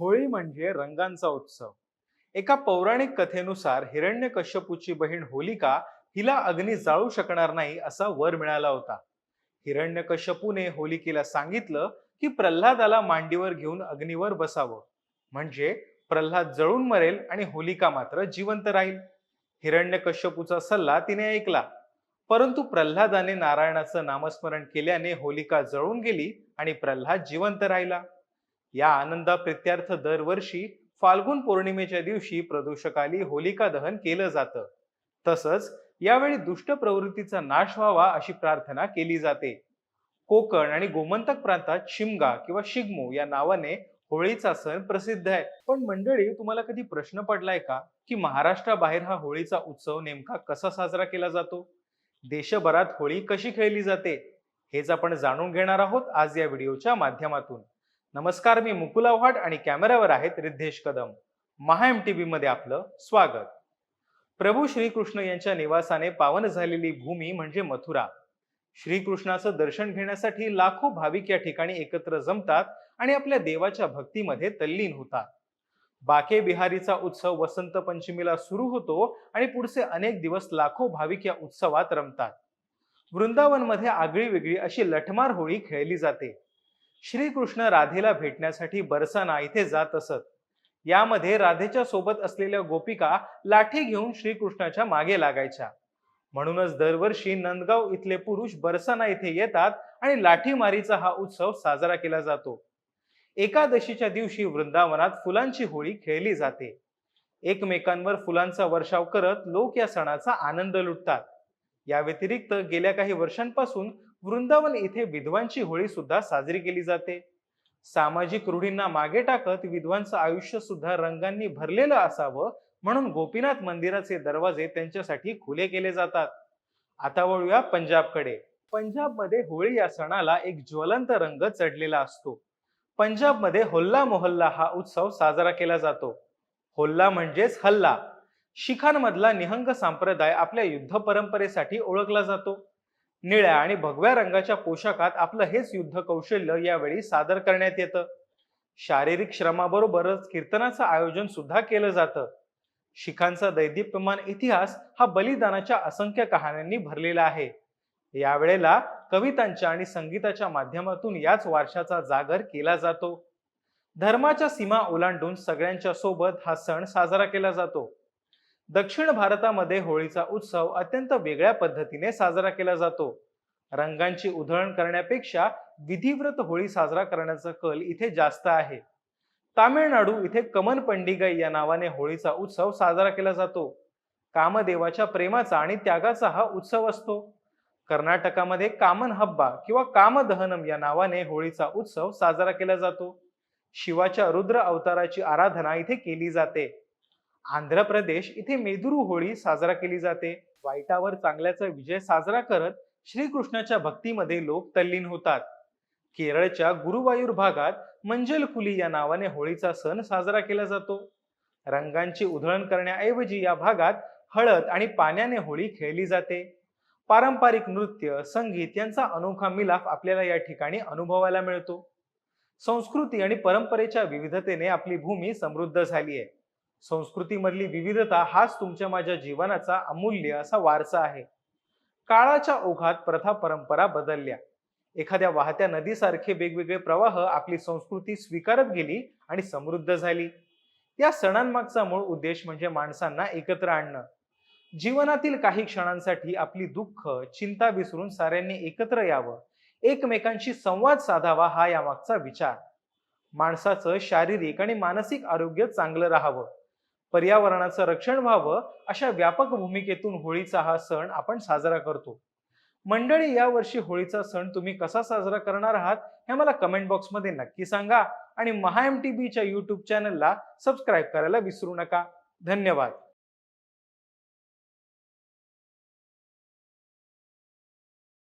होळी म्हणजे रंगांचा उत्सव. एका पौराणिक कथेनुसार हिरण्यकश्यपूची बहीण होलिका हिला अग्नी जाळू शकणार नाही असा वर मिळाला होता. हिरण्यकश्यपूने होलिकेला सांगितलं की प्रल्हादाला मांडीवर घेऊन अग्नीवर बसावं. म्हणजे प्रल्हाद जळून मरेल आणि होलिका मात्र जिवंत राहील. हिरण्यकश्यपूचा सल्ला तिने ऐकला. परंतु प्रल्हादाने नारायणाचं नामस्मरण केल्याने होलिका जळून गेली आणि प्रल्हाद जिवंत राहिला. या आनंदाप्रित्यार्थ दरवर्षी फाल्गुन पौर्णिमेच्या दिवशी प्रदूषकाली होलिका दहन केलं जातं. तसंच यावेळी दुष्ट प्रवृत्तीचा नाश व्हावा अशी प्रार्थना केली जाते. कोकण आणि गोमंतक प्रांतात शिमगा किंवा शिगमो या नावाने होळीचा सण प्रसिद्ध आहे. पण मंडळी तुम्हाला कधी प्रश्न पडलाय का की महाराष्ट्राबाहेर हा होळीचा उत्सव नेमका कसा साजरा केला जातो? देशभरात होळी कशी खेळली जाते? हेच आपण जाणून घेणार आहोत आज या व्हिडिओच्या माध्यमातून. नमस्कार मी मुकुल आव्हाड आणि कॅमेऱ्यावर आहेत रिद्धेश कदम. महा एम टी मध्ये आपलं स्वागत. प्रभू श्रीकृष्ण यांच्या निवासाने पावन झालेली भूमी म्हणजे मथुरा. श्रीकृष्णाचं दर्शन घेण्यासाठी लाखो भाविक या ठिकाणी एकत्र जमतात आणि आपल्या देवाच्या भक्तीमध्ये तल्लीन होतात. बाके बिहारीचा उत्सव वसंत पंचमीला सुरू होतो आणि पुढचे अनेक दिवस लाखो भाविक या उत्सवात रमतात. वृंदावनमध्ये आगळी वेगळी अशी लठमार होळी खेळली जाते. श्रीकृष्ण राधेला भेटण्यासाठी बरसाना इथे जात असत. यामध्ये राधेच्या सोबत असलेल्या गोपिका लाठी घेऊन श्रीकृष्णाच्या मागे लागायच्या. म्हणूनच दरवर्षी नंदगाव इथले पुरुष बरसाना इथे येतात आणि लाठीमारीचा हा उत्सव साजरा केला जातो. एकादशीच्या दिवशी वृंदावनात फुलांची होळी खेळली जाते. एकमेकांवर फुलांचा वर्षाव करत लोक या सणाचा आनंद लुटतात. या व्यतिरिक्त गेल्या काही वर्षांपासून वृंदावन इथे विधवांची होळी सुद्धा साजरी केली जाते. सामाजिक रूढींना मागे टाकत विधवांचं आयुष्य सुद्धा रंगांनी भरलेलं असावं म्हणून गोपीनाथ मंदिराचे दरवाजे त्यांच्यासाठी खुले केले जातात. आता वळूया पंजाबकडे. पंजाबमध्ये होळी या सणाला एक ज्वलंत रंग चढलेला असतो. पंजाबमध्ये होल्ला मोहल्ला हा उत्सव साजरा केला जातो. होल्ला म्हणजेच हल्ला. शिखांमधला निहंग संप्रदाय आपल्या युद्ध परंपरेसाठी ओळखला जातो. निळ्या आणि भगव्या रंगाच्या पोशाखात आपलं हेच युद्ध कौशल्य यावेळी सादर करण्यात येतं. शारीरिक श्रमाबरोबरच कीर्तनाचं आयोजन सुद्धा केलं जातं. शिखांचा दैदिप्यमान इतिहास हा बलिदानाच्या असंख्य कहाण्यांनी भरलेला आहे. यावेळेला कवितांच्या आणि संगीताच्या माध्यमातून याच वारशाचा जागर केला जातो. धर्माच्या सीमा ओलांडून सगळ्यांच्या सोबत हा सण साजरा केला जातो. दक्षिण भारतामध्ये होळीचा उत्सव अत्यंत वेगळ्या पद्धतीने साजरा केला जातो. रंगांची उधळण करण्यापेक्षा विधिव्रत होळी साजरा करण्याचा कल इथे जास्त आहे. तामिळनाडू इथे कमन पंडिगई या नावाने होळीचा उत्सव साजरा केला जातो. कामदेवाच्या प्रेमाचा आणि त्यागाचा हा उत्सव असतो. कर्नाटकामध्ये कामन हब्बा किंवा कामदहनम या नावाने होळीचा उत्सव साजरा केला जातो. शिवाच्या रुद्र अवताराची आराधना इथे केली जाते. आंध्र प्रदेश इथे मेदुरू होळी साजरा केली जाते. वाईटावर चांगल्याचा विजय साजरा करत श्रीकृष्णाच्या भक्तीमध्ये लोक तल्लीन होतात. केरळच्या गुरुवायूर भागात मंजलकुली या नावाने होळीचा सण साजरा केला जातो. रंगांची उधळण करण्याऐवजी या भागात हळद आणि पाण्याने होळी खेळली जाते. पारंपरिक नृत्य संगीत यांचा अनोखा मिलाफ आपल्याला या ठिकाणी अनुभवायला मिळतो. संस्कृती आणि परंपरेच्या विविधतेने आपली भूमी समृद्ध झाली आहे. संस्कृतीमधली विविधता हाच तुमच्या माझ्या जीवनाचा अमूल्य असा वारसा आहे. काळाच्या ओघात प्रथा परंपरा बदलल्या. एखाद्या वाहत्या नदीसारखे वेगवेगळे प्रवाह आपली संस्कृती स्वीकारत गेली आणि समृद्ध झाली. या सणांमागचा मूळ उद्देश म्हणजे माणसांना एकत्र आणणं. जीवनातील काही क्षणांसाठी आपली दुःख चिंता विसरून साऱ्यांनी एकत्र यावं. एकमेकांशी संवाद साधावा हा यामागचा विचार. माणसाचं शारीरिक आणि मानसिक आरोग्य चांगलं राहावं. पर्यावरणाचं रक्षण व्हावं अशा व्यापक भूमिकेतून होळीचा हा सण आपण साजरा करतो. मंडळी या वर्षी होळीचा सण तुम्ही कसा साजरा करणार आहात हे मला कमेंट बॉक्समध्ये नक्की सांगा आणि महा एम टी बीच्या युट्यूब चॅनलला सबस्क्राईब करायला विसरू नका. धन्यवाद.